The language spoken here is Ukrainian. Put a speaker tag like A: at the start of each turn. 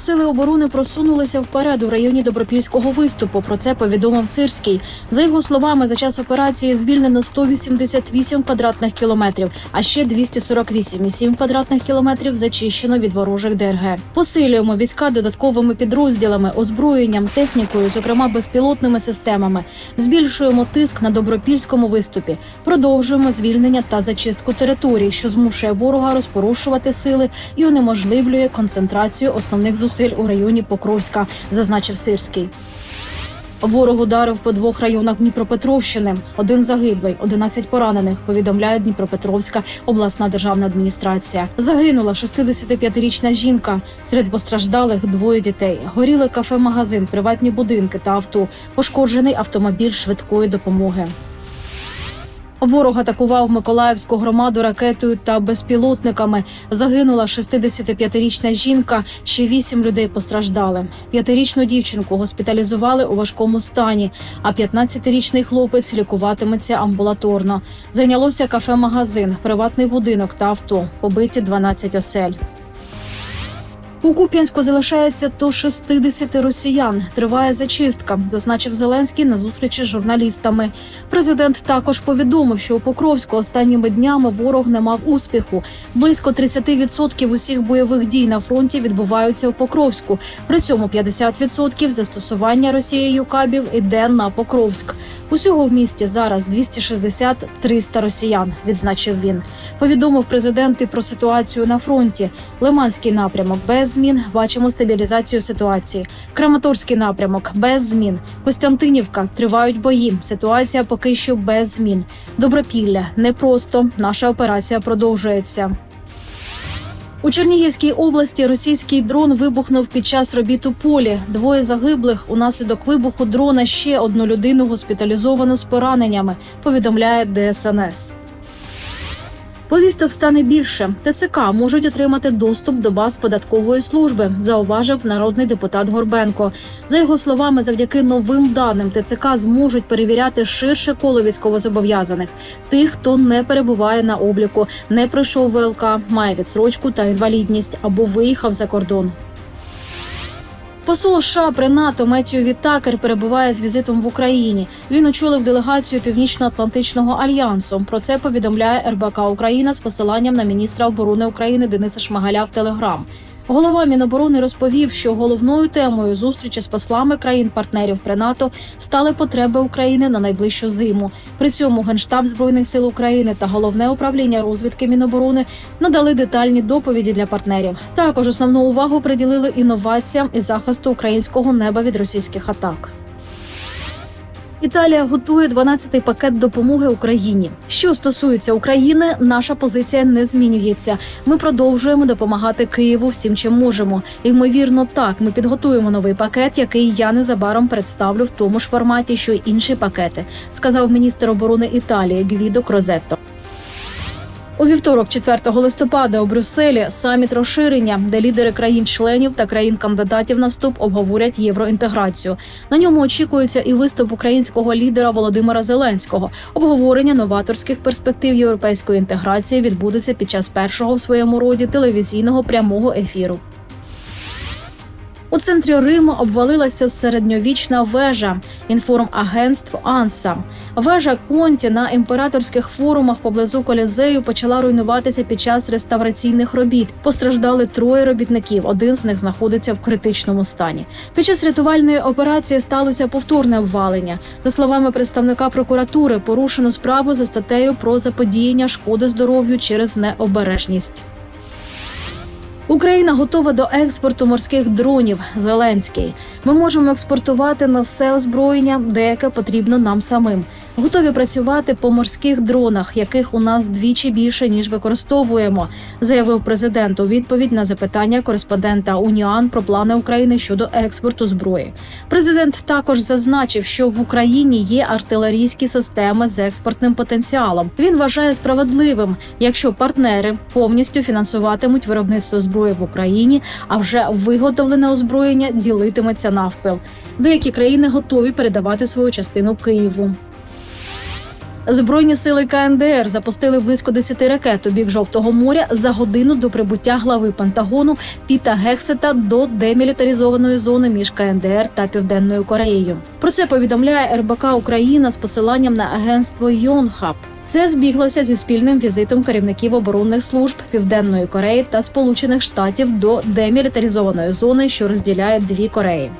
A: Сили оборони просунулися вперед у районі Добропільського виступу. Про це повідомив Сирський. За його словами, за час операції звільнено 188 квадратних кілометрів, а ще 248,7 квадратних кілометрів зачищено від ворожих ДРГ. Посилюємо війська додатковими підрозділами, озброєнням, технікою, зокрема безпілотними системами. Збільшуємо тиск на добропільському виступі. Продовжуємо звільнення та зачистку територій, що змушує ворога розпорушувати сили і унеможливлює концентрацію основних зусиль у районі Покровська, зазначив Сирський. Ворог ударив по двох районах Дніпропетровщини. Один загиблий, 11 поранених. Повідомляє Дніпропетровська обласна державна адміністрація. Загинула 65-річна жінка. Серед постраждалих двоє дітей. Горіли кафе-магазин, приватні будинки та авто. Пошкоджений автомобіль швидкої допомоги. Ворог атакував Миколаївську громаду ракетою та безпілотниками. Загинула 65-річна жінка. Ще вісім людей постраждали. П'ятирічну дівчинку госпіталізували у важкому стані. А 15-річний хлопець лікуватиметься амбулаторно. Зайнялося кафе-магазин, приватний будинок та авто. Побиті 12 осель. У Куп'янську залишається до 60 росіян. Триває зачистка, зазначив Зеленський на зустрічі з журналістами. Президент також повідомив, що у Покровську останніми днями ворог не мав успіху. Близько 30% усіх бойових дій на фронті відбуваються в Покровську. При цьому 50% застосування Росією кабів іде на Покровськ. Усього в місті зараз 260-300 росіян, відзначив він. Повідомив президент і про ситуацію на фронті. Лиманський напрямок без змін. Бачимо стабілізацію ситуації. Краматорський напрямок без змін. Костянтинівка тривають бої. Ситуація поки що без змін. Добропілля непросто. Наша операція продовжується. У Чернігівській області російський дрон вибухнув під час робіт у полі. Двоє загиблих. Унаслідок вибуху дрона ще одну людину госпіталізовано з пораненнями. Повідомляє ДСНС. Повісток стане більше. ТЦК можуть отримати доступ до баз податкової служби, зауважив народний депутат Горбенко. За його словами, завдяки новим даним ТЦК зможуть перевіряти ширше коло військовозобов'язаних тих, хто не перебуває на обліку, не пройшов ВЛК, має відсрочку та інвалідність або виїхав за кордон. Посол США при НАТО Меттію Вітакер перебуває з візитом в Україні. Він очолив делегацію Північно-Атлантичного альянсу. Про це повідомляє РБК Україна з посиланням на міністра оборони України Дениса Шмагаля в Телеграм. Голова Міноборони розповів, що головною темою зустрічі з послами країн-партнерів при НАТО стали потреби України на найближчу зиму. При цьому Генштаб збройних сил України та головне управління розвідки Міноборони надали детальні доповіді для партнерів. Також основну увагу приділили інноваціям і захисту українського неба від російських атак. Італія готує 12-й пакет допомоги Україні. Що стосується України, наша позиція не змінюється. Ми продовжуємо допомагати Києву всім, чим можемо. Ймовірно, так ми підготуємо новий пакет, який я незабаром представлю в тому ж форматі, що й інші пакети, сказав міністр оборони Італії Гвідо Крозетто. У вівторок, 4 листопада, у Брюсселі саміт розширення, де лідери країн-членів та країн-кандидатів на вступ обговорять євроінтеграцію. На ньому очікується і виступ українського лідера Володимира Зеленського. Обговорення новаторських перспектив європейської інтеграції відбудеться під час першого в своєму роді телевізійного прямого ефіру. У центрі Риму обвалилася середньовічна вежа інформагентств Анса. Вежа Конті на імператорських форумах поблизу колізею почала руйнуватися під час реставраційних робіт. Постраждали троє робітників. Один з них знаходиться в критичному стані. Під час рятувальної операції сталося повторне обвалення. За словами представника прокуратури, порушено справу за статтею про заподіяння шкоди здоров'ю через необережність. Україна готова до експорту морських дронів. Зеленський. Ми можемо експортувати на все озброєння, деяке потрібно нам самим. Готові працювати по морських дронах, яких у нас двічі більше ніж використовуємо, заявив президент у відповідь на запитання кореспондента Уніан про плани України щодо експорту зброї. Президент також зазначив, що в Україні є артилерійські системи з експортним потенціалом. Він вважає справедливим, якщо партнери повністю фінансуватимуть виробництво зброї в Україні, а вже виготовлене озброєння ділитиметься навпіл. Деякі країни готові передавати свою частину Києву. Збройні сили КНДР запустили близько 10 ракет у бік Жовтого моря за годину до прибуття глави Пентагону Піта Гексета до демілітаризованої зони між КНДР та Південною Кореєю. Про це повідомляє РБК Україна з посиланням на агентство Йонхаб. Це збіглося зі спільним візитом керівників оборонних служб Південної Кореї та Сполучених Штатів до демілітаризованої зони, що розділяє дві Кореї.